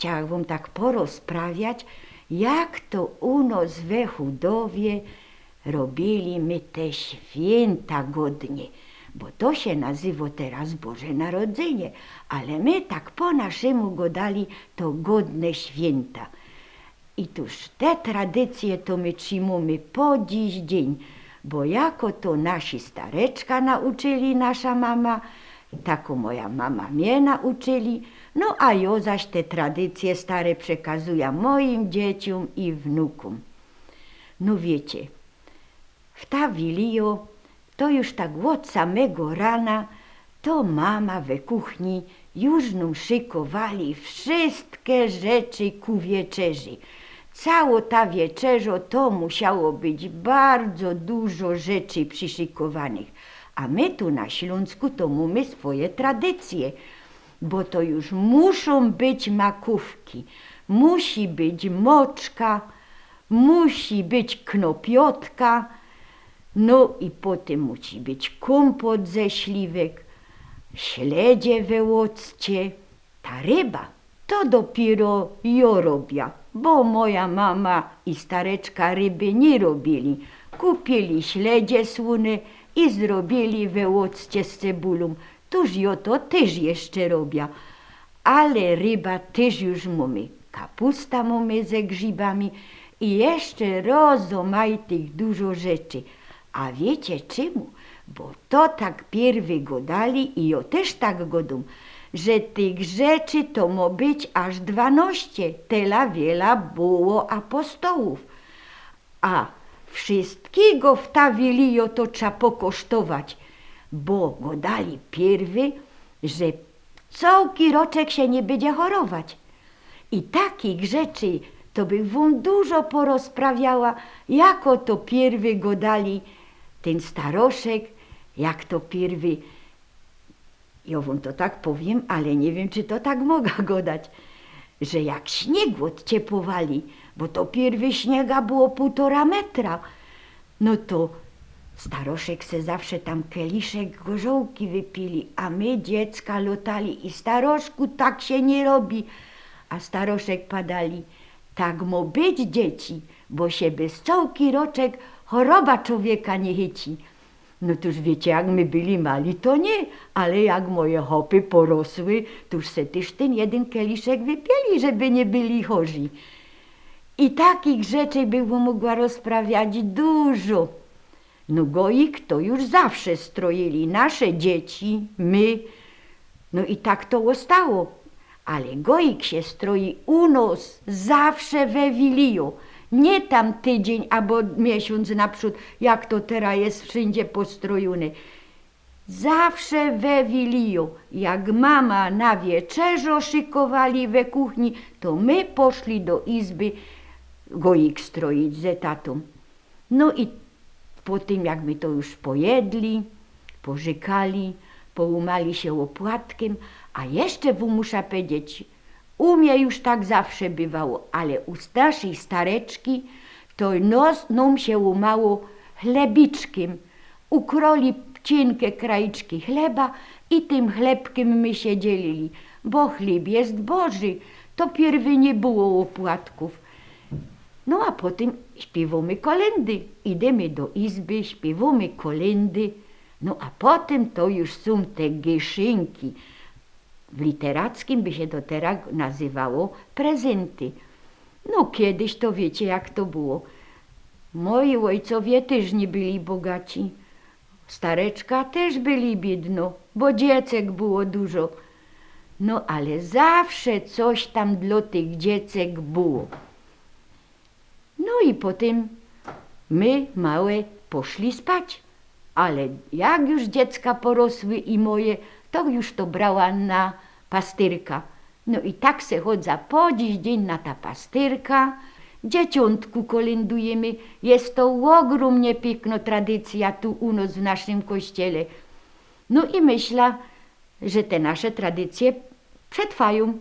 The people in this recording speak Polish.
chciała wam tak porozprawiać, jak to u nas we Chudowie robili my te święta godnie. Bo to się nazywa teraz Boże Narodzenie, ale my tak po naszemu go dali to godne święta. I tuż te tradycje to my trzymamy po dziś dzień, bo jako to nasi stareczka nauczyli nasza mama, taką moja mama mnie nauczyli, no a ja zaś te tradycje stare przekazuję moim dzieciom i wnukom. No wiecie, w ta Wilio, to już tak od samego rana, to mama we kuchni już nam szykowali wszystkie rzeczy ku wieczerzy. Cało ta wieczerzo to musiało być bardzo dużo rzeczy przyszykowanych. A my tu na Śląsku to mamy swoje tradycje, bo to już muszą być makówki, musi być moczka, musi być knopiotka, no i potem musi być kompot ze śliwek, śledzie we. Ta ryba to dopiero ja robię, bo moja mama i stareczka ryby nie robili. Kupili śledzie słone i zrobili we z cebulą. Tuż ja to też jeszcze robię. Ale ryba też już mamy. Kapusta mamy ze grzybami i jeszcze rozmaitych dużo rzeczy. A wiecie czemu? Bo to tak pierwy go dali i ja też tak godum, że tych rzeczy to mo być aż dwanaście, tela wiela było apostołów. A wszystkiego wtawili jo to trzeba pokosztować, bo go dali pierwy, że całki roczek się nie będzie chorować. I takich rzeczy to by wam dużo porozprawiała, jako to pierwy go dali ten staroszek, jak to pierwy, ja wam to tak powiem, ale nie wiem, czy to tak mogę go dać, że jak śnieg odciepowali, bo to pierwy śniega było półtora metra, no to staroszek se zawsze tam kieliszek gorzołki wypili, a my dziecka lotali i staroszku tak się nie robi, a staroszek padali, tak mo być dzieci, bo się bez całki roczek choroba człowieka nie chyci. No toż wiecie, jak my byli mali, to nie, ale jak moje hopy porosły, toż se też ten jeden kieliszek wypieli, żeby nie byli chorzy. I takich rzeczy wam mogła rozprawiać dużo. No goik to już zawsze stroili nasze dzieci, my. No i tak to zostało. Ale goik się stroi u nas zawsze we Wiliju. Nie tam tydzień albo miesiąc naprzód, jak to teraz jest wszędzie postrojone. Zawsze we Wiliju, jak mama na wieczerzo szykowali we kuchni, to my poszli do izby goik stroić ze tatą. No i po tym, jak my to już pojedli, pożykali, poumali się opłatkiem, a jeszcze wam muszę powiedzieć, u mnie już tak zawsze bywało, ale u naszej stareczki to nos nam się umało chlebiczkiem. Ukroli cienkie krajczki chleba i tym chlebkiem my się dzielili, bo chleb jest Boży, to pierwy nie było opłatków. No a potem śpiewamy kolendy. Idziemy do izby, śpiewamy kolendy. No a potem to już są te gieszynki. W literackim by się to teraz nazywało prezenty. No kiedyś to wiecie jak to było. Moi ojcowie też nie byli bogaci. Stareczka też byli biedno, bo dziecek było dużo. No ale zawsze coś tam dla tych dziecek było. No i potem my, małe, poszli spać. Ale jak już dziecka porosły i moje, to już to brała na pastyrka. No i tak se chodza po dziś dzień na ta pastyrka. Dzieciątku kolędujemy. Jest to ogromnie piękna tradycja tu u nas w naszym kościele. No i myślę, że te nasze tradycje przetrwają.